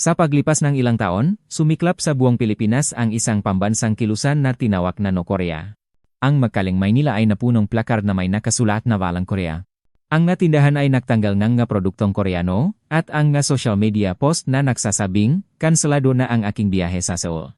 Sa paglipas ng ilang taon, sumiklap sa buong Pilipinas ang isang pambansang kilusan na tinawag na No Korea. Ang Magkaling Maynila ay napunong plakar na may nakasulat na Walang Korea. Ang nga tindahan ay nagtanggal ng nga produktong Koreano, at ang nga social media post na nagsasabing, kanselado na ang aking biyahe sa Seoul.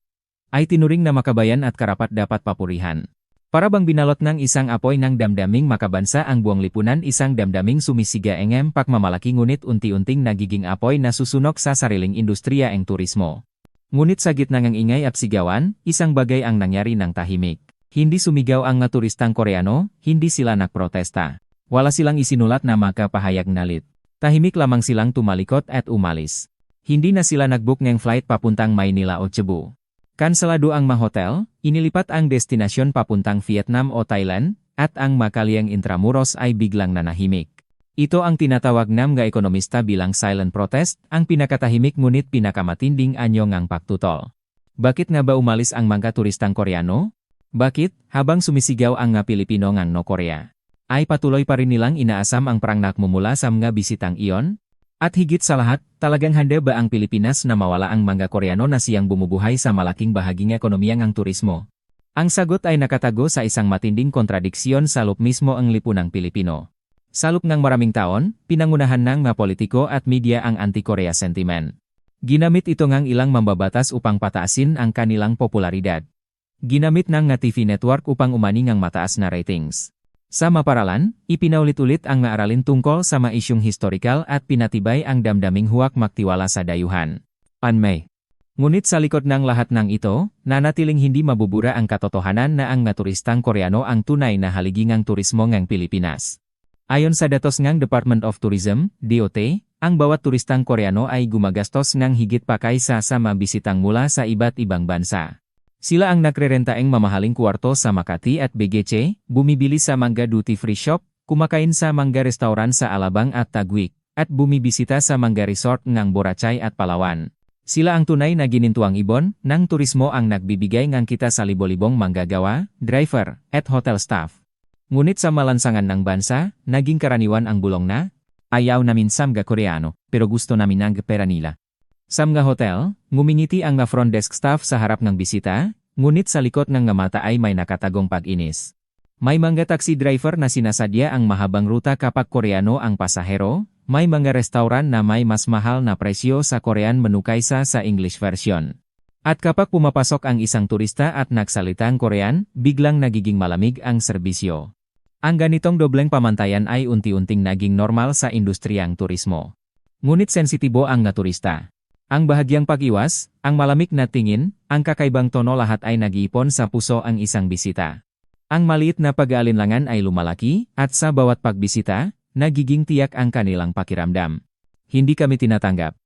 Ay tinuring na makabayan at karapat dapat papurihan. Para bang binalot ng isang apoy ng damdaming makabansa ang buong lipunan isang damdaming sumisiga engem pakmamalaki ngunit unti-unting nagiging apoy na susunok sa sariling industriya ang turismo. Ngunit sa gitna ng ingay at sigawan, isang bagay ang nangyari ng tahimik. Hindi sumigaw ang nga turistang Koreano, hindi sila nagprotesta. Wala silang isinulat na makapahayag nalit. Tahimik lamang silang tumalikot at umalis. Hindi na sila nagbook ng flight papuntang Maynila o Cebu. Kanselado ang mga hotel, inilipat ang destinasyon papuntang Vietnam o Thailand, at ang makaliang intramuros ay biglang nanahimik. Ito ang tinatawag ng mga ekonomista bilang silent protest, ang pinakatahimik ngunit pinakamatinding anyo ngang paktutol. Bakit nga ba umalis ang mga turistang Koreano? Bakit, habang sumisigaw ang nga Pilipino ngang no Korea? Ay patuloy pa rin nilang inaasam ang perang nakmumula sa mga bisitang iyon? At higit sa lahat, talagang handa ba ang Pilipinas na mawala ang mga Koreano na siyang bumubuhay sa malaking bahaging ekonomiya ng turismo? Ang sagot ay nakatago sa isang matinding kontradiksyon sa loob mismo ang lipunang Pilipino. Sa loob ng maraming taon, pinangunahan ng mga politiko at media ang anti-Korea sentiment. Ginamit ito ngang ilang mambabatas upang pataasin ang kanilang popularidad. Ginamit ng nga TV network upang umani ng mataas na ratings. Sa maparalan, ipinaulit-ulit ang maaralin tungkol sa mga isyong historikal at pinatibay ang damdaming huwak magtiwala sa dayuhan. Panmay. Ngunit sa likod ng lahat ng ito, nanatiling hindi mabubura ang katotohanan na ang naturistang Koreano ang tunay na haligingang turismo ng Pilipinas. Ayon sa datos ng Department of Tourism, DOT, ang bawat turistang Koreano ay gumagastos ng higit pa kaysa sa mabisitang mula sa iba't ibang bansa. Sila ang nakrerentaeng mamahaling kwarto sa Makati at Begeche, bumibili sa Mangga Duty Free Shop, kumakain sa Mangga Restaurant sa Alabang at Tagwik, at bumibisita sa Mangga Resort ng Boracay at Palawan. Sila ang tunay na ginintuang ibon, ng turismo ang nagbibigay ng kita sa libo-libong manggagawa, driver, at hotel staff. Ngunit sa malansangan ng bansa, naging karaniwan ang bulong na, ayaw namin samga Koreano, pero gusto namin ang pera nila. Sa mga hotel, ngumingiti ang nga front desk staff sa harap ng bisita, ngunit sa likod ng nga mata ay may nakatagong pag-inis. May mga taxi driver na sinasadya ang mahabang ruta kapag Koreano ang pasahero, may mga restaurant na may mas mahal na presyo sa Korean menu kaysa sa English version. At kapag pumapasok ang isang turista at nagsalitang Korean, biglang nagiging malamig ang serbisyo. Ang ganitong dobleng pamantayan ay unti-unting naging normal sa industriyang turismo. Ngunit sensitibo ang nga turista. Ang bahagyang pag-iwas, ang malamig na tingin, ang kakaibang tono lahat ay nag-iipon sa puso ang isang bisita. Ang maliit na pag-aalinlangan ay lumalaki, at sa bawat pagbisita, nagiging tiyak ang kanilang pakiramdam. Hindi kami tinatanggap.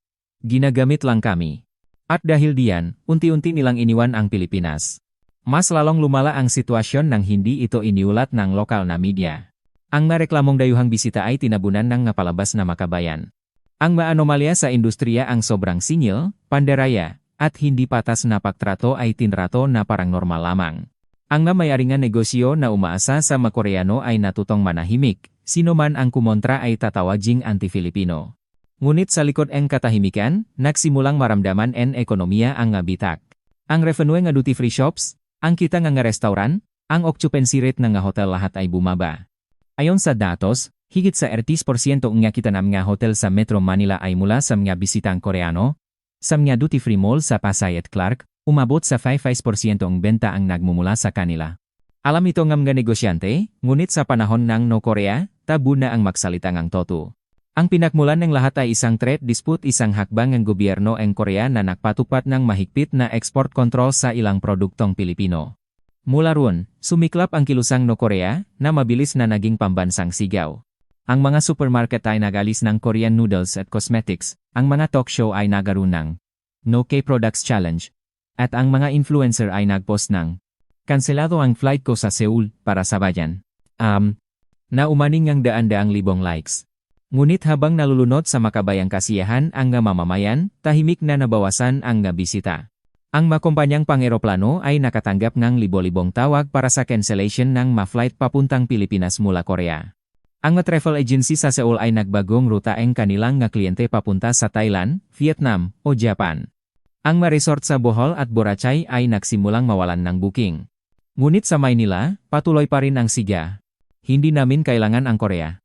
Ginagamit lang kami. At dahil diyan, unti-unti nilang iniwan ang Pilipinas. Mas lalong lumala ang sitwasyon nang hindi ito iniulat ng lokal na media. Ang nareklamong dayuhang bisita ay tinabunan ng napalabas na makabayan. Ang maanomalya sa industriya ang sobrang singil, panderaya, at hindi patas na pagtrato ay tinrato na parang normal lamang. Ang namayaringan negosyo na umaasa sa makoreano ay natutong manahimik, sino man ang kumontra ay tatawaging anti-Filipino. Ngunit sa likod ang katahimikan, nagsimulang maramdaman en ekonomiya ang bitak. Ang revenue nga duty free shops, ang kita nga restaurant, ang occupancy rate ng hotel lahat ay bumaba. Ayon sa datos, Higit sa 30% nga kita ng mga hotel sa Metro Manila ay mula sa mga bisitang Koreano. Sa mga duty-free mall sa Pasay at Clark, umabot sa 55% ang benta ang nagmumula sa kanila. Alam ito ng mga negosyante, ngunit sa panahon ng No Korea, tabu na ang magsalita ng toto. Ang pinakmulan ng lahat ay isang trade dispute isang hakbang ng gobyerno ng Korea na nakpatupad ng mahigpit na export control sa ilang produktong Pilipino. Mula roon, sumiklap ang kilusang No Korea na mabilis na naging pambansang sigaw. Ang mga supermarket ay nagalis ng Korean noodles at cosmetics, ang mga talk show ay nagaro ng No K-Products Challenge, at ang mga influencer ay nagpost ng Kanselado ang flight ko sa Seoul para sa bayan. Um, na umaning ang daan-daang libong likes. Ngunit habang nalulunod sa makabayang kasiyahan ang nga mamamayan, tahimik na nabawasan ang nga bisita. Ang makumpanyang pangeroplano ay nakatanggap ng libo-libong tawag para sa cancellation ng ma-flight papuntang Pilipinas mula Korea. Ang mga travel agency sa Seoul ay nagbagong ruta ang kanilang nga kliyente papunta sa Thailand, Vietnam, o Japan. Ang mga resort sa Bohol at Boracay ay nagsimulang mawalan ng booking. Ngunit sa Maynila, patuloy pa rin ang siga. Hindi namin kailangan ang Korea.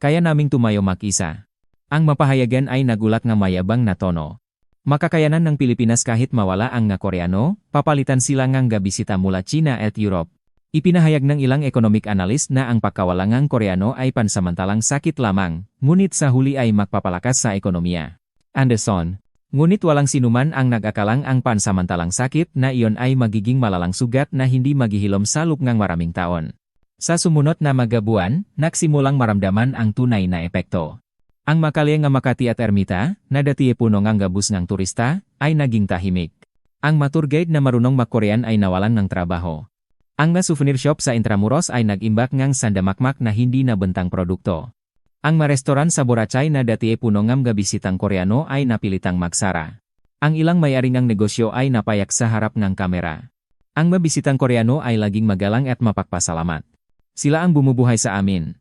Kaya naming tumayo mag-isa. Ang mapahayagan ay nagulat nga mayabang na tono. Makakayanan ng Pilipinas kahit mawala ang nga Koreano, papalitan sila ngang gabisita mula China at Europe. Ipinahayag ng ilang economic analyst na ang pagkawalangang Koreano ay pansamantalang sakit lamang, ngunit sa huli ay magpapalakas sa ekonomiya. Anderson, ngunit walang sinuman ang nag-akalang ang pansamantalang sakit na iyon ay magiging malalang sugat na hindi maghihilom sa lupngang maraming taon. Sa sumunod na magabuan, nagsimulang maramdaman ang tunay na epekto. Ang makalye nga Makati at Ermita, na dati puno ngang gabus ng turista, ay naging tahimik. Ang matur guide na marunong magkorean ay nawalan ng trabaho. Ang mga souvenir shop sa Intramuros ay nag-imbak ngang sandamakmak na hindi na bentang produkto. Ang mga restoran sa Boracay na dati puno ngam gabisitang Koreano ay napilitang magsara. Ang ilang may-ari negosyo ay napayak sa harap ng kamera. Ang mabisitang Koreano ay laging magalang at mapagpasalamat. Sila ang bumubuhay sa amin.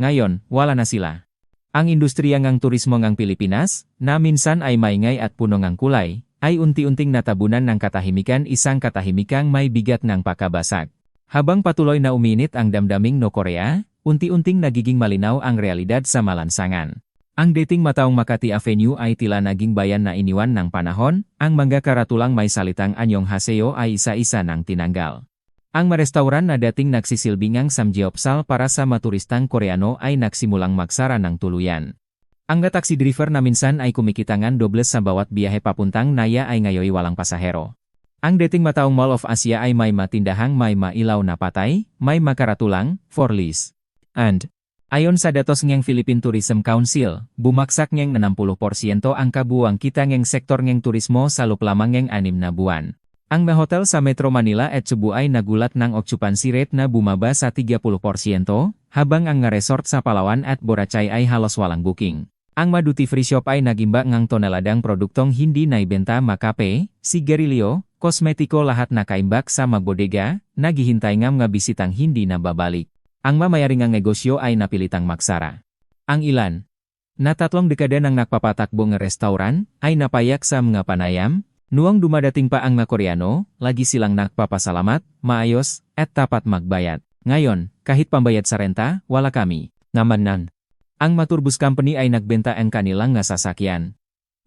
Ngayon, wala na sila. Ang industriya ngang turismo ngang Pilipinas, na minsan ay maingay at puno ngang kulay, ay unti-unting natabunan ng katahimikan isang katahimikang may bigat ng pakabasag. Habang patuloy na uminit ang damdaming no Korea, unti-unting nagiging malinaw ang realidad sa malansangan. Ang dating mataong Makati Avenue ay tila naging bayan na iniwan ng panahon, ang mga karatulang may salitang anyong haseo ay isa-isa nang tinanggal. Ang marestauran na dating nagsisilbingang samjeopsal para sa maturistang Koreano ay nagsimulang magsara ng tuluyan. Ang taxi driver na minsan ay kumikitangan dobles sa bawat biyahe papuntang Naya ay ngayoy walang pasahero. Ang dating mataong Mall of Asia ay may matindahang may mailaw na patay, may makaratulang, for lease. And, ayon sa datos ng Philippine Tourism Council, bumaksak ng 60% ang kabuang kita ng sektor ng turismo sa luplamang ng anim na buwan. Ang mga hotel sa Metro Manila at Cebu ay nagulat ng occupancy rate na bumaba sa 30%, habang ang nga resort sa Palawan at Boracay ay halos walang booking. Ang shop ay nagimba ng toneladang produktong hindi naibenta makape, sigarilyo, kosmetiko lahat na kaimbak sa magbodega, naghihintay ng mga bisitang hindi na babalik. Ang mamayaring ang negosyo ay napilitang magsara. Ang ilan, na tatlong dekada ng nagpapatakbo ng restauran, ay napayak sa mga panayam, Nuang dumadating pa ang mga Koreano, lagi silang nagpapasalamat, maayos, at tapat magbayad. Ngayon, kahit pambayad sa renta, wala kami. Ngamanan. Ang Maturbus Company ay nagbenta ang kanilang nga sasakyan.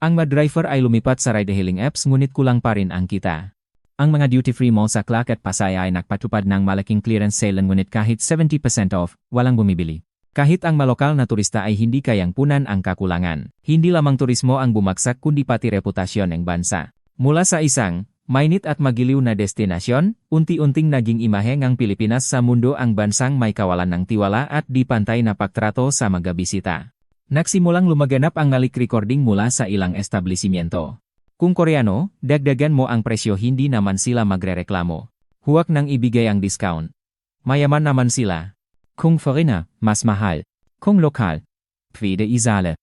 Ang mga driver ay lumipat sa ride-hailing apps ngunit kulang pa rin ang kita. Ang mga duty-free mall sa Clark at Pasay ay nagpatupad ng malaking clearance sale ngunit kahit 70% off, walang bumibili. Kahit ang malokal na turista ay hindi kayang punan ang kakulangan, hindi lamang turismo ang bumagsak kundi pati reputasyon ng bansa. Mula sa isang, mainit at magiliw na destinasyon, unti-unting naging imahe ng Pilipinas sa mundo ang bansang may kawalan ng tiwala at di pantay na pagtrato sa mga bisita. Nagsimulang lumaganap ang ngalik recording mula sa ilang establishmento. Kung Koreano, dagdagan mo ang presyo hindi naman sila magrereklamo. Huwag nang ibigay ang discount. Mayaman naman sila. Kung foreigner, mas mahal. Kung lokal, pwede izale.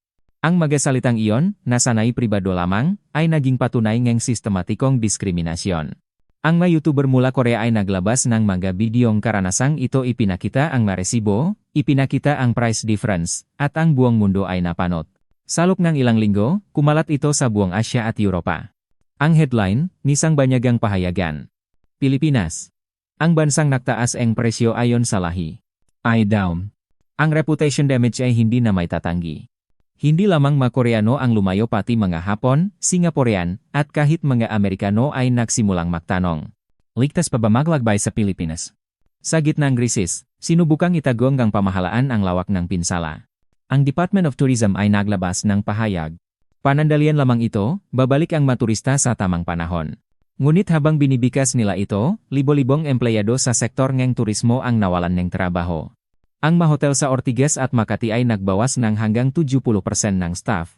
Ang magasalitang iyon, na sanay pribado lamang, ay naging patunay ng sistematikong diskriminasyon. Ang mga YouTuber mula Korea ay naglabas ng mga bidyong karanasang ito ipinakita ang maresibo, ipinakita ang price difference, at ang buong mundo ay napanot. Salok ng ilang linggo, kumalat ito sa buong Asya at Europa. Ang headline, Nisang Banyagang Pahayagan. Pilipinas. Ang bansang nagtaas ang presyo ayon sa lahi. Ay down. Ang reputation damage ay hindi na may tatanggi. Hindi lamang mga Koreano ang lumayo pati mga Hapon, Singaporean, at kahit mga Amerikano ay nagsimulang magtanong. Ligtas pa ba maglagbay sa Pilipinas? Sa gitna ng krisis, sinubukang itagong ang pamahalaan ang lawak ng pinsala. Ang Department of Tourism ay naglabas ng pahayag. Panandalian lamang ito, babalik ang maturista sa tamang panahon. Ngunit habang binibikas nila ito, libo-libong empleyado sa sektor ng turismo ang nawalan ng trabaho. Ang mahotel sa Ortigas at Makati ay nagbawas ng hanggang 70% ng staff.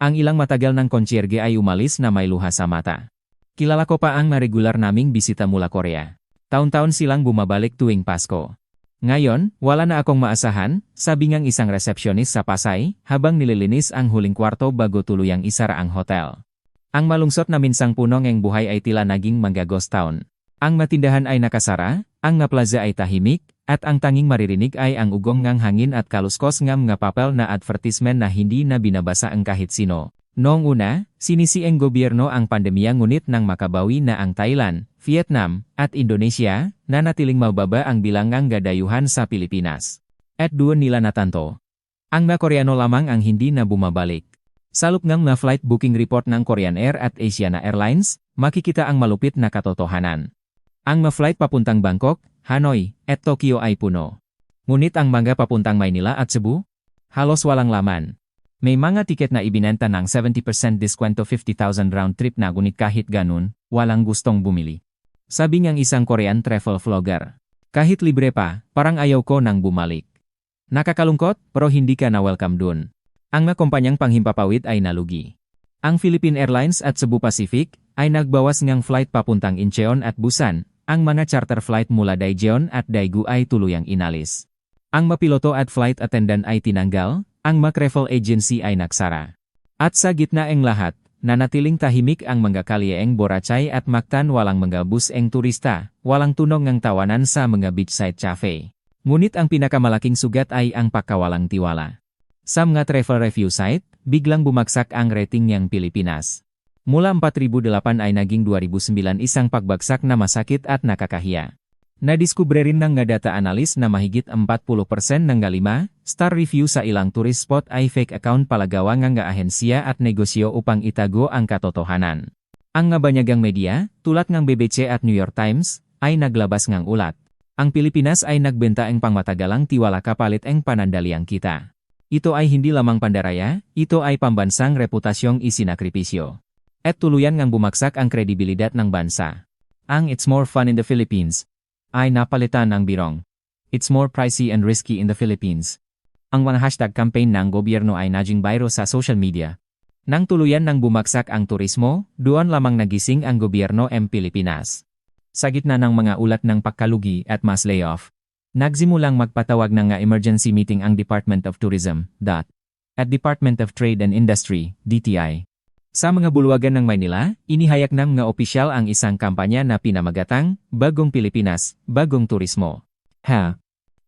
Ang ilang matagal ng konsyerge ay umalis na may luha sa mata. Kilala ko pa ang maregular naming bisita mula Korea. Taon-taon silang bumabalik tuwing Pasko. Ngayon, wala na akong maasahan, sabi ngang isang resepsionis sa Pasay, habang nililinis ang huling kwarto bago tuluyang isara ang hotel. Ang malungsot na minsang punong ng buhay ay tila naging ghost town. Ang matindahan ay nakasara, ang nga plaza ay tahimik, at ang tanging maririnig ay ang ugong ngang hangin at kaluskos ngam nga papel na advertisement na hindi na binabasa ang kahit sino. Noong una, sinisi ang gobyerno ang pandemya ngunit nang makabawi na ang Thailand, Vietnam, at Indonesia, na natiling mababa ang bilangang gadayuhan sa Pilipinas. At doon nila natanto. Ang mga Koreano lamang ang hindi na bumabalik. Salop ng na flight booking report ng Korean Air at Asiana Airlines, makikita ang malupit na katotohanan. Ang mga flight papuntang Bangkok, Hanoi, at Tokyo ay puno. Ngunit ang mga papuntang Maynila at Cebu? Halos walang laman. May mga tiket na ibinenta ng 70% diskwento 50,000 round trip na ngunit kahit ganun, walang gustong bumili. Sabi ng isang Korean travel vlogger. Kahit libre pa, parang ayaw ko nang bumalik. Nakakalungkot, pero hindi ka na welcome dun. Ang mga kumpanyang panghimpapawid ay nalugi. Ang Philippine Airlines at Cebu Pacific ay nagbawas ngang flight papuntang Incheon at Busan ang mga charter flight mula Daejeon at Daegu ay tuluyang inalis. Ang mapiloto at flight attendant ay tinanggal, ang mga travel agency ay naksara. At sa gitna ang lahat, nanatiling tahimik ang mga kalyeeng Boracay at Mactan walang mga bus eng turista, walang tunong ng tawanan sa mga beachside cafe. Ngunit ang pinakamalaking sugat ay ang pagkawalang tiwala. Sa mga travel review site, biglang bumagsak ang rating niyang Pilipinas. Mula 4008 ay naging 2009 isang pagbagsak na masakit at nakakahiya. Nadiskubre rin ng nga data analyst na mahigit 40% ng nga 5 star review sa ilang tourist spot ay fake account palagawa nga nga ahensya at negosyo upang itago ang katotohanan. Ang nga banyagang media, tulad ng BBC at New York Times, ay naglabas ngang ulat. Ang Pilipinas ay nagbenta ang pangmatagalang tiwala kapalit ang panandaliang kita. Ito ay hindi lamang pandaraya, ito ay pambansang reputasyong isinakripisyo. At tuluyan ngang bumagsak ang kredibilidad ng bansa. Ang It's More Fun in the Philippines ay napalitan ng birong. It's more pricey and risky in the Philippines. Ang mga hashtag campaign ng gobyerno ay naging viral sa social media. Nang tuluyan ng bumagsak ang turismo, doon lamang nagising ang gobyerno M Pilipinas. Sa gitna ng mga ulat ng pagkalugi at mass layoff, nagsimulang magpatawag ng emergency meeting ang Department of Tourism, DOT, at Department of Trade and Industry, DTI, sa mga bulwagan ng Maynila, inihayag ng mga opisyal ang isang kampanya na pinamagatang Bagong Pilipinas, Bagong Turismo. Ha?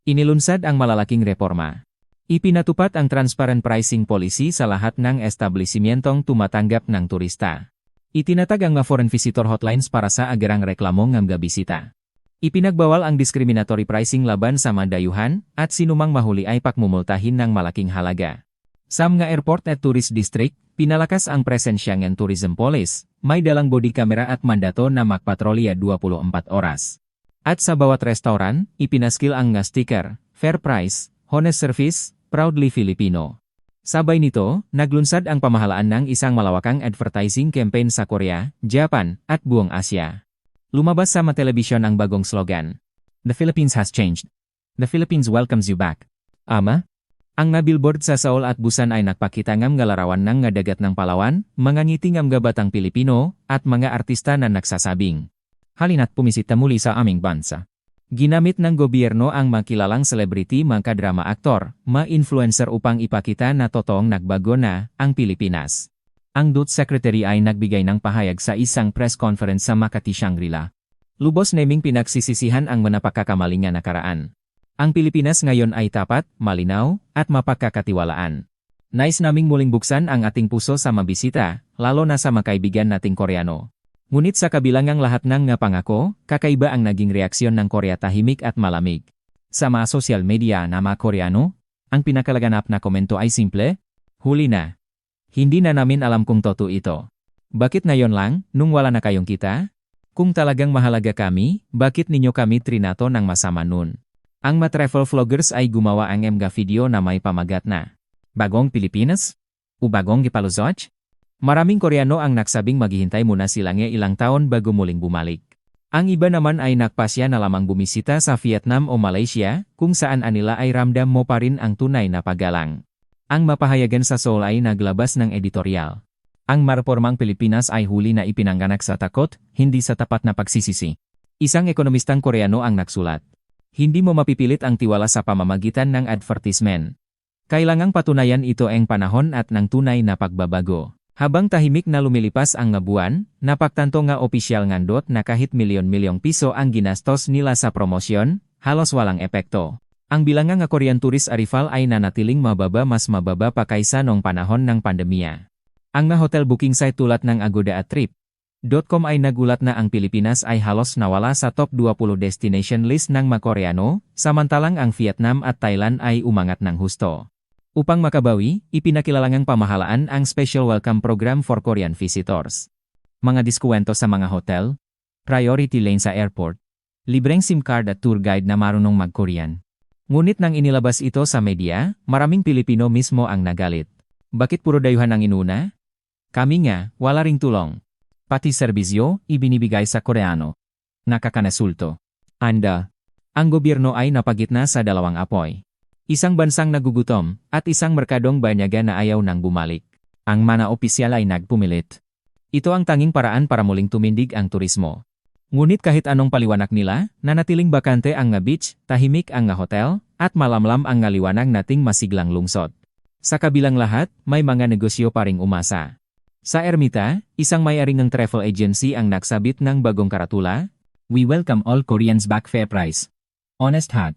Inilunsad ang malalaking reforma. Ipinatupad ang transparent pricing policy sa lahat ng establishmentong tumatanggap ng turista. Itinatag ang mga foreign visitor hotlines para sa agarang reklamo ng mga bisita. Ipinagbawal ang discriminatory pricing laban sa mandayuhan at sinumang mahuli ay pakmumultahin ng malaking halaga. Sa mga airport at tourist district, pinalakas ang presensya ng tourism police, may dalang body camera at mandato na magpatrolya 24 oras. At sa bawat restaurant, ipinaskil ang nga sticker, fair price, honest service, proudly Filipino. Sabay nito, naglunsad ang pamahalaan ng isang malawakang advertising campaign sa Korea, Japan, at buong Asya. Lumabas sa matelebisyon ang bagong slogan. The Philippines has changed. The Philippines welcomes you back. Ama, ang nabilboard sa Seoul at Busan ay nagpakita ng larawan ng nga dagat ng Palawan, mga ngiti ng batang Pilipino, at mga artista na nagsasabing, Halina't pumisita muli sa aming bansa. Ginamit ng gobyerno ang makilalang celebrity mga drama aktor, ma-influencer upang ipakita na totoong nagbago na ang Pilipinas. Ang DOT Secretary ay nagbigay ng pahayag sa isang press conference sa Makati, Shangri-La. Lubos naming pinagsisisihan ang manapakakamali nga nakaraan. Ang Pilipinas ngayon ay tapat, malinaw, at mapagkakatiwalaan. Nais naming muling buksan ang ating puso sa mabisita, lalo na sa makaibigan nating Koreano. Ngunit sa kabilangang lahat ng nga pangako, kakaiba ang naging reaksyon ng Korea tahimik at malamig. Sa mga social media na mga Koreano, ang pinakalaganap na komento ay simple, huli na. Hindi na namin alam kung totoo ito. Bakit na yon lang, nung wala na kayong kita? Kung talagang mahalaga kami, bakit ninyo kami trinato ng masama nun? Ang mga travel vloggers ay gumawa ang mga video na may pamagat na Bagong Pilipinas? O Bagong Gipaluzoj? Maraming Koreano ang nagsabing maghihintay muna sila ng ilang taon bago muling bumalik. Ang iba naman ay nagpasya na lamang bumisita sa Vietnam o Malaysia, kung saan anila ay ramdam mo pa rin ang tunay na paggalang. Ang mapahayagan sa Seoul ay naglabas ng editorial. Ang marpormang Pilipinas ay huli na ipinangganak sa takot, hindi sa tapat na pagsisisi. Isang ekonomistang Koreano ang nagsulat. Hindi mo mapipilit ang tiwala sa pamamagitan ng advertisement. Kailangang patunayan ito ang panahon at ng tunay na pagbabago. Habang tahimik na lumilipas ang nga buwan, napaktanto nga opisyal ngandot na kahit milyon-milyong piso ang ginastos nila sa promosyon, halos walang epekto. Ang bilangan nga Korean tourist arrival ay nanatiling mababa mas mababa pa kaysa noong panahon ng pandemya. Ang nga hotel booking site tulad ng Agoda at Trip.com ay nagulat na ang Pilipinas ay halos nawala sa top 20 destination list ng Makoreano, samantalang ang Vietnam at Thailand ay umangat ng husto. Upang makabawi, ipinakilalangang pamahalaan ang Special Welcome Program for Korean Visitors. Mga diskwento sa mga hotel, priority lane sa airport, libreng SIM card at tour guide na marunong mag-Korean. Ngunit nang inilabas ito sa media, maraming Pilipino mismo ang nagalit. Bakit puro dayuhan ang inuna? Kami nga, wala ring tulong. Pati serbisyo, ibinibigay sa Koreano. Nakakanasulto. Anda. Ang gobyerno ay napagitna sa dalawang apoy. Isang bansang nagugutom, at isang merkadong banyaga na ayaw nang bumalik. Ang mana opisyal ay nagpumilit. Ito ang tanging paraan para muling tumindig ang turismo. Ngunit kahit anong paliwanag nila, nanatiling bakante ang nga beach, tahimik ang nga hotel, at malamlam ang nga liwanag nating masiglang lungsod. Sa kabilang lahat, may mga negosyo pa umasa. Sa Ermita, isang may-ari ng travel agency ang nagsabit ng bagong karatula, We welcome all Koreans back fair price. Honest heart.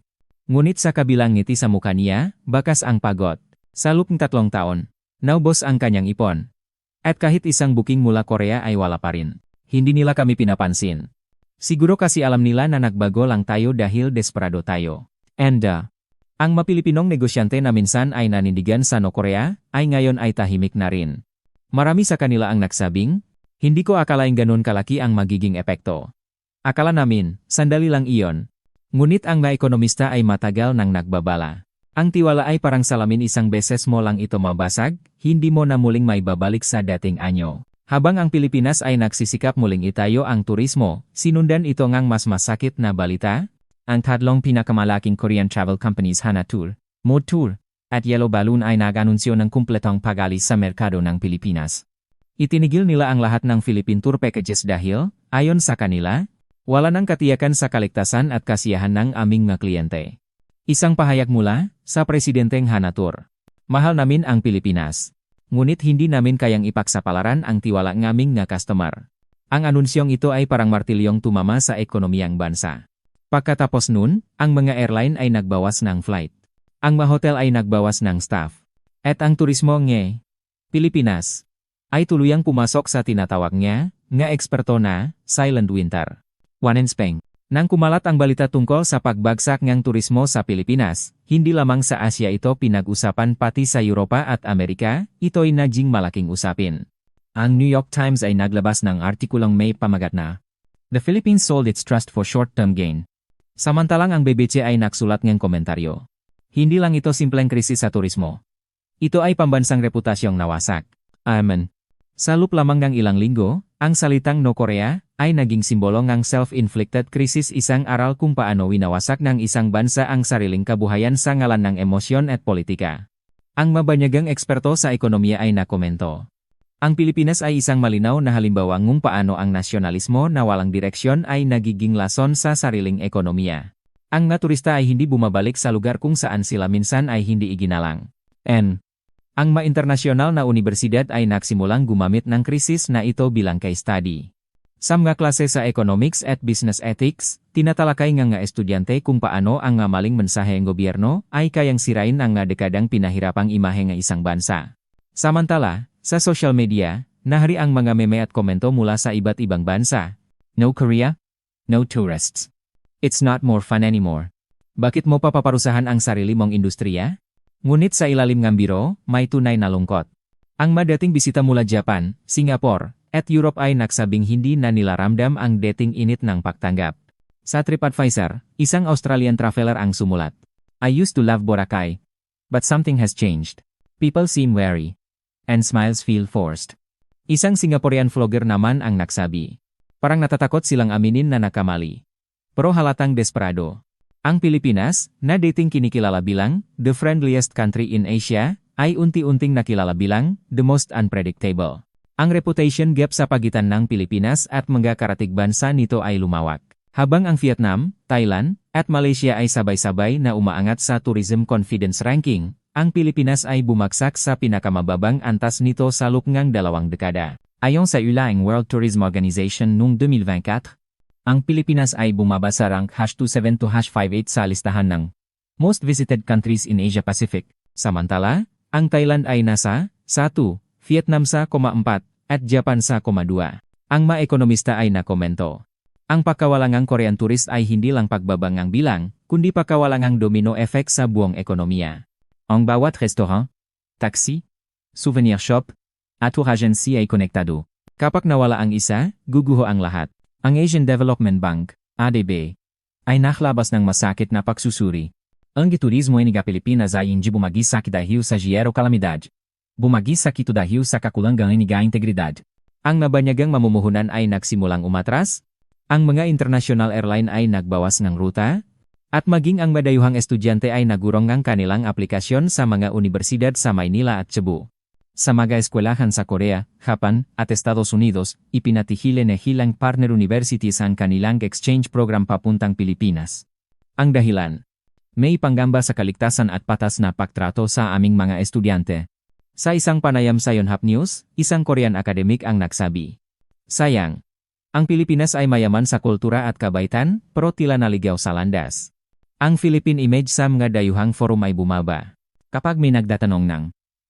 Ngunit sa kabilang ngiti sa mukha niya, bakas ang pagod. Sa loop ng tatlong taon, naubos ang kanyang ipon. At kahit isang booking mula Korea ay wala pa rin. Hindi nila kami pinapansin. Siguro kasi alam nila na nagbago lang tayo dahil desperado tayo. And uh, ang mapilipinong negosyante na minsan ay nanindigan sa no Korea, ay ngayon ay tahimik na rin. Marami sa kanila ang nagsabing, hindi ko akalaing ganun kalaki ang magiging epekto. Akala namin, sandali lang iyon. Ngunit ang mga ekonomista ay matagal nang nagbabala. Ang tiwala ay parang salamin isang beses mo lang ito mabasag, hindi mo na muling may babalik sa dating anyo. Habang ang Pilipinas ay nagsisikap muling itayo ang turismo, sinundan ito ngang mas masakit na balita. Ang tatlong pinakamalaking Korean travel companies Hana Tour, Mod Tour, at Yellow Balloon ay nag-anunsyo ng kumpletong pag-alis sa merkado ng Pilipinas. Itinigil nila ang lahat ng Philippine Tour packages dahil, ayon sa kanila, wala nang katiyakan sa kaligtasan at kasiyahan ng aming mga kliyente. Isang pahayag mula sa Presidenteng Hanatur. Mahal namin ang Pilipinas. Ngunit hindi namin kayang ipaksapalaran ang tiwala ngaming nga customer. Ang anunsyong ito ay parang martilyong tumama sa ekonomiyang bansa. Pagkatapos nun, ang mga airline ay nagbawas ng flight. Ang mga hotel ay nagbawas ng staff. At ang turismo nge, Pilipinas, ay tuluyang pumasok sa tinatawag niya, nga eksperto na, silent winter. One Speng. Nang kumalat ang balita tungkol sa pagbagsak ng turismo sa Pilipinas, hindi lamang sa Asya ito pinag-usapan pati sa Europa at Amerika, ito'y naging malaking usapin. Ang New York Times ay naglabas ng artikulang may pamagat na, The Philippines sold its trust for short-term gain. Samantalang ang BBC ay nagsulat ng komentaryo. Hindi lang ito simpleng krisis sa turismo. Ito ay pambansang reputasyong nawasak. Amen. Sa loop lamang ng ilang linggo, ang salitang No Korea ay naging simbolo ng self-inflicted crisis isang aral kung paano winawasak ng isang bansa ang sariling kabuhayan sa ngalan ng emosyon at politika. Ang mabanyagang eksperto sa ekonomiya ay nakomento. Ang Pilipinas ay isang malinaw na halimbawa kung paano ang nasyonalismo na walang direksyon ay nagiging lason sa sariling ekonomiya. Ang naturista ay hindi bumabalik sa lugar kung saan sila minsan ay hindi iginalang. N. Ang ma-internasyonal na universidad ay nagsimulang gumamit ng krisis na ito bilang case study. Sa mga klase sa economics at business ethics, tinatalakay nga nga estudyante kung paano ang nga maling mensahe ng gobyerno ay kayang sirain ang nga dekadang pinahirapang imahe ng isang bansa. Samantala, sa social media, nahari ang mga meme at komento mula sa iba't ibang bansa. No Korea? No tourists. It's not more fun anymore. Bakit mo papaparusahan ang sarili mong industriya? Ngunit sa ilalim ng biro, may tunay na lungkot. Ang madating bisita mula Japan, Singapore, at Europe ay nagsabing hindi na nila ramdam ang dating init ng pagtanggap. Sa TripAdvisor, isang Australian traveler ang sumulat. I used to love Boracay. But something has changed. People seem wary. And smiles feel forced. Isang Singaporean vlogger naman ang nagsabi. Parang natatakot silang aminin na nakamali. Pero halatang desperado. Ang Pilipinas, na dating kinikilala bilang the friendliest country in Asia, ay unti-unting nakilala bilang the most unpredictable. Ang reputation gap sa pagitan ng Pilipinas at mga karatig bansa nito ay lumawak. Habang ang Vietnam, Thailand, at Malaysia ay sabay-sabay na umaangat sa tourism confidence ranking, ang Pilipinas ay bumagsak sa pinakamababang antas nito sa lupngang dalawang dekada. Ayon sa ULAing World Tourism Organization noong 2024, ang Pilipinas ay bumaba sa rank hash 27 to hash 58 sa listahan ng most visited countries in Asia Pacific. Samantala, ang Thailand ay nasa 1, Vietnam sa 4 at Japan sa 2. Ang maekonomista ay nakomento. Ang pagkawalangang Korean tourist ay hindi lang pagbabangang bilang, kundi pagkawalangang domino effect sa buong ekonomiya. Ang bawat restaurant, taxi, souvenir shop, at tour agency ay konektado. Kapag nawala ang isa, guguho ang lahat. Ang Asian Development Bank, ADB, ay naklabas ng masakit na pagsusuri. Ang turismo iniga Pilipinas ay hindi bumagisakit dahil sa giyero kalamidad. Bumagisakit dahil sa kakulangang iniga integridad. Ang nabanyagang mamumuhunan ay nagsimulang umatras, ang mga international airline ay nagbawas ng ruta, at maging ang madayuhang estudyante ay nagurong ng kanilang aplikasyon sa mga universidad sa Maynila at Cebu. Sa mga eskwelahan sa Korea, Japan, at Estados Unidos, ipinatihili na hilang partner universities ang kanilang exchange program papuntang Pilipinas. Ang dahilan, may panggamba sa kaligtasan at patas na pagtrato sa aming mga estudyante. Sa isang panayam sa Yonhap News, isang Korean academic ang nagsabi. Sayang, ang Pilipinas ay mayaman sa kultura at kabaitan, pero tila naligaw sa landas. Ang Philippine image sa mga dayuhang forum ay bumaba. Kapag may nagdatanong ng,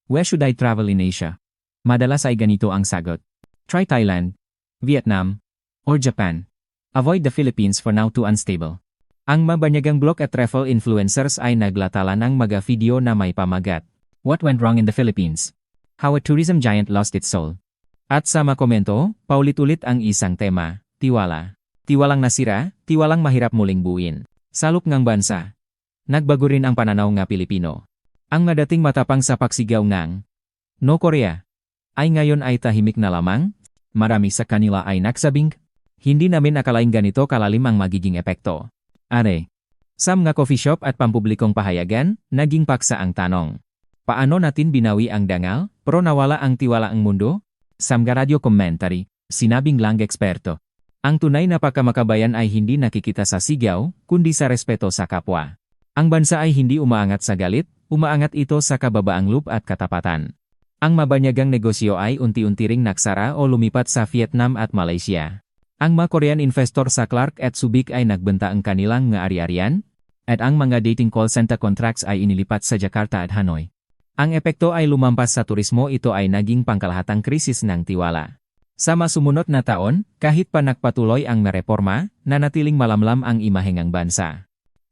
Where should I travel in Asia? Madalas ay ganito ang sagot. Try Thailand, Vietnam, or Japan. Avoid the Philippines for now too unstable. Ang mabanyagang blog at travel influencers ay naglatala ng mga video na may pamagat. What went wrong in the Philippines? How a tourism giant lost its soul. At sa makomento, paulit-ulit ang isang tema, tiwala. Tiwalang nasira, tiwalang mahirap muling buuin. Salop ngang bansa. Nagbago rin ang pananaw nga Pilipino. Ang nadating matapang sa pagsigaw ngang No Korea ay ngayon ay tahimik na lamang, marami sa kanila ay nagsabing, hindi namin akalaing ganito kalalim ang magiging epekto. Are, sa mga coffee shop at pampublikong pahayagan, naging paksa ang tanong. Paano natin binawi ang dangal, pero nawala ang tiwala ang mundo? Samga Radio Commentary, sinabing lang eksperto. Ang tunay na pagkamakabayan ay hindi nakikita sa sigaw, kundi sa respeto sa kapwa. Ang bansa ay hindi umaangat sa galit, umaangat ito sa kababaang loop at katapatan. Ang mabanyagang negosyo ay unti-unti ring naksara o lumipat sa Vietnam at Malaysia. Ang mga Korean investor sa Clark at Subic ay nagbenta ang kanilang nga ari-arian, at ang mga dating call center contracts ay inilipat sa Jakarta at Hanoi. Ang epekto ay lumampas sa turismo ito ay naging pangkalahatang krisis ng tiwala. Sa masumunod na taon, kahit pa nagpatuloy ang nareporma, nanatiling malamlam ang imahengang bansa.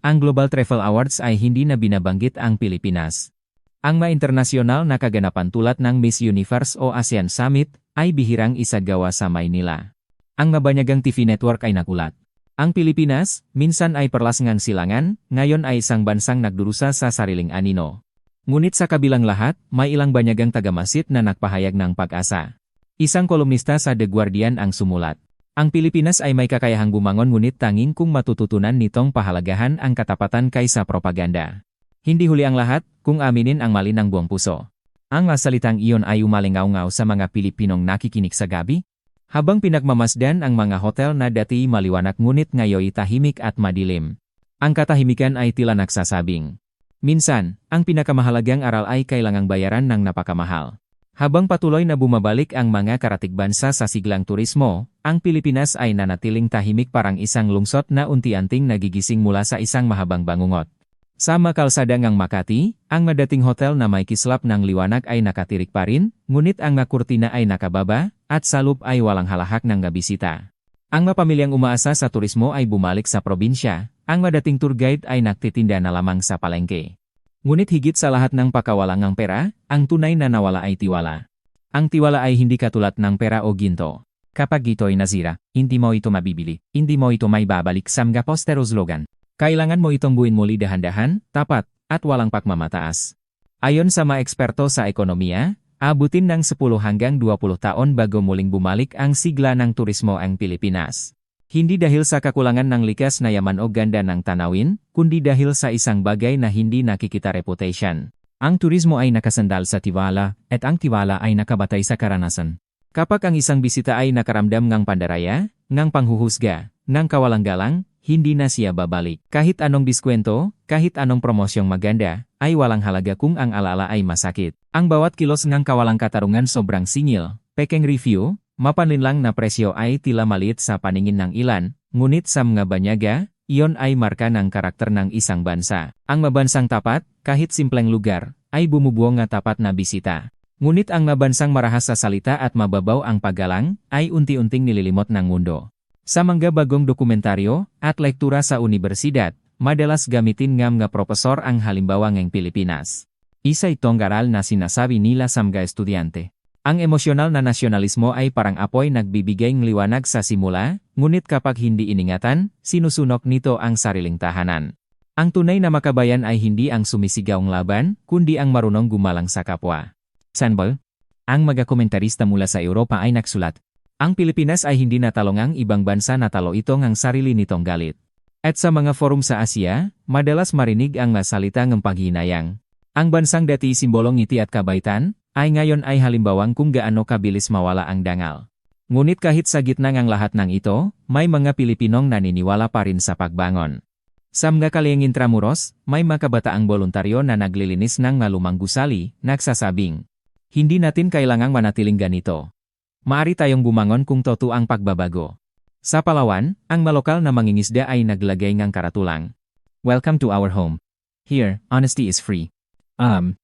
Ang Global Travel Awards ay hindi na binabanggit ang Pilipinas. Ang mga internasyonal na kaganapan tulad ng Miss Universe o ASEAN Summit ay bihirang isagawa sa Maynila. Ang mabanyagang TV network ay nagulat. Ang Pilipinas, minsan ay perlas ngang silangan, ngayon ay isang bansang nagdurusa sa sariling anino. Ngunit sa kabilang lahat, may ilang banyagang tagamasit na nagpahayag ng pag-asa. Isang kolumnista sa The Guardian ang sumulat. Ang Pilipinas ay may kakayahang bumangon ngunit tanging kung matututunan nitong pahalagahan ang katapatan kaysa propaganda. Hindi huli ang lahat, kung aminin ang mali ng buong puso. Ang masalitang iyon ay umalingaw-ngaw sa mga Pilipinong nakikinig sa gabi, habang pinagmamasdan ang mga hotel na dati maliwanag ngunit ngayoy tahimik at madilim. Ang katahimikan ay tila nagsasabing. Minsan, ang pinakamahalagang aral ay kailangang bayaran ng napakamahal. Habang patuloy na bumabalik ang mga karatig bansa sa siglang turismo, ang Pilipinas ay nanatiling tahimik parang isang lungsot na unti-anting nagigising mula sa isang mahabang bangungot. Sa makalsada ng Makati, ang madating hotel na may kislap ng liwanag ay nakatirik pa rin, ngunit ang makurtina ay nakababa, at sa loop ay walang halahak ng gabisita. Ang mapamilyang umaasa sa turismo ay bumalik sa probinsya, ang madating tour guide ay nagtitinda na lamang sa palengke. Ngunit higit sa lahat ng pakawalang ng pera, ang tunay na nawala ay tiwala. Ang tiwala ay hindi katulad ng pera o ginto. Kapag ito'y nasira, hindi mo ito mabibili, hindi mo ito may babalik sa mga poster o slogan. Kailangan mo itong buuin muli dahan-dahan, tapat, at walang pagmamataas. Ayon sa mga eksperto sa ekonomiya, abutin ng 10 hanggang 20 taon bago muling bumalik ang sigla ng turismo ang Pilipinas. Hindi dahil sa kakulangan ng likas na yaman o ganda ng tanawin, kundi dahil sa isang bagay na hindi nakikita reputation. Ang turismo ay nakasandal sa tiwala, at ang tiwala ay nakabatay sa karanasan. Kapag ang isang bisita ay nakaramdam ng pandaraya, ng panghuhusga, ng kawalang galang, hindi na siya babalik. Kahit anong diskwento, kahit anong promosyong maganda, ay walang halaga kung ang alaala ay masakit. Ang bawat kilos ng kawalang katarungan sobrang singil. Pekeng review, mapanlinlang na presyo ay tila maliit sa paningin ng ilan, ngunit sa mga banyaga, iyon ay marka ng karakter ng isang bansa. Ang mabansang tapat, kahit simpleng lugar, ay bumubuo nga tapat na bisita. Ngunit ang mabansang marahas sa salita at mababaw ang paggalang, ay unti-unting nililimot ng mundo. Sa mga bagong dokumentaryo at lektura sa universidad, madalas gamitin ng mga profesor ang halimbawa ng Pilipinas. Isa itong garal na sinasabi nila sa mga estudyante. Ang emosyonal na nasyonalismo ay parang apoy nagbibigay ng liwanag sa simula, ngunit kapag hindi iningatan, sinusunok nito ang sariling tahanan. Ang tunay na makabayan ay hindi ang sumisigaw ng laban, kundi ang marunong gumalang sa kapwa. Sanbol? Ang mga komentarista mula sa Europa ay nagsulat. Ang Pilipinas ay hindi natalong ang ibang bansa natalo ito ng sarili nitong galit. At sa mga forum sa Asia, madalas marinig ang masalita ng paghinayang. Ang bansang dati simbolong ngiti at kabaitan, ay ngayon ay halimbawang kung gaano kabilis mawala ang dangal. Ngunit kahit sa gitna ng lahat ng ito, may mga Pilipinong naniniwala pa rin sa pagbangon. Sa mga kaliyang intramuros, may mga kabataang voluntaryo na naglilinis ng malumang gusali, nagsasabing, Hindi natin kailangang manatiling ganito. Maari tayong bumangon kung totoo ang pagbabago. Sa Palawan, ang malokal na mangingisda ay naglagay ng karatulang. Welcome to our home. Here, honesty is free. Um,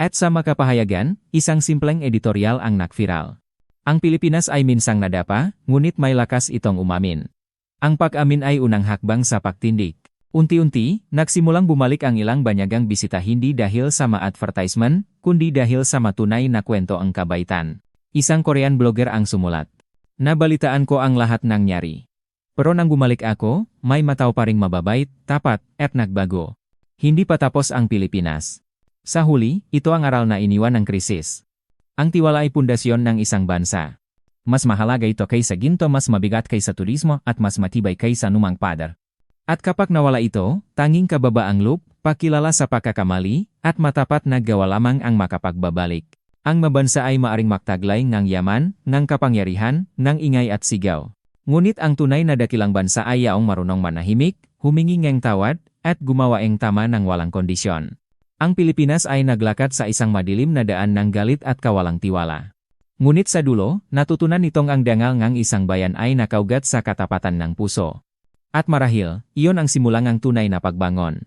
at sa makapahayagan, isang simpleng editorial ang nakviral. Ang Pilipinas ay minsang nadapa, ngunit may lakas itong umamin. Ang pag-amin ay unang hakbang sa pagtindik. Unti-unti, nagsimulang bumalik ang ilang banyagang bisita hindi dahil sa ma-advertisement, kundi dahil sa matunay na kwento ang kabaitan. Isang Korean blogger ang sumulat. Nabalitaan ko ang lahat ng nyari. Pero nang bumalik ako, may mataw pa ring mababait, tapat, at nagbago. Hindi pa tapos ang Pilipinas. Sa huli, ito ang aral na iniwan ng krisis. Ang tiwala ay pundasyon ng isang bansa. Mas mahalaga ito kaysa ginto mas mabigat kaysa turismo at mas matibay kaysa numang pader. At kapag nawala ito, tanging kababa ang loop, pakilala sa pagkakamali, at matapat na gawa lamang ang makapagbabalik. Ang mabansa ay maaring magtaglay ng yaman, ng kapangyarihan, ng ingay at sigaw. Ngunit ang tunay na dakilang bansa ay yaong marunong manahimik, humingi ng tawad, at gumawa ang tama ng walang kondisyon. Ang Pilipinas ay naglakad sa isang madilim na daan ng galit at kawalang tiwala. Ngunit sa dulo, natutunan nitong ang dangal ngang isang bayan ay nakaugat sa katapatan ng puso. At marahil, iyon ang simulang ang tunay na pagbangon.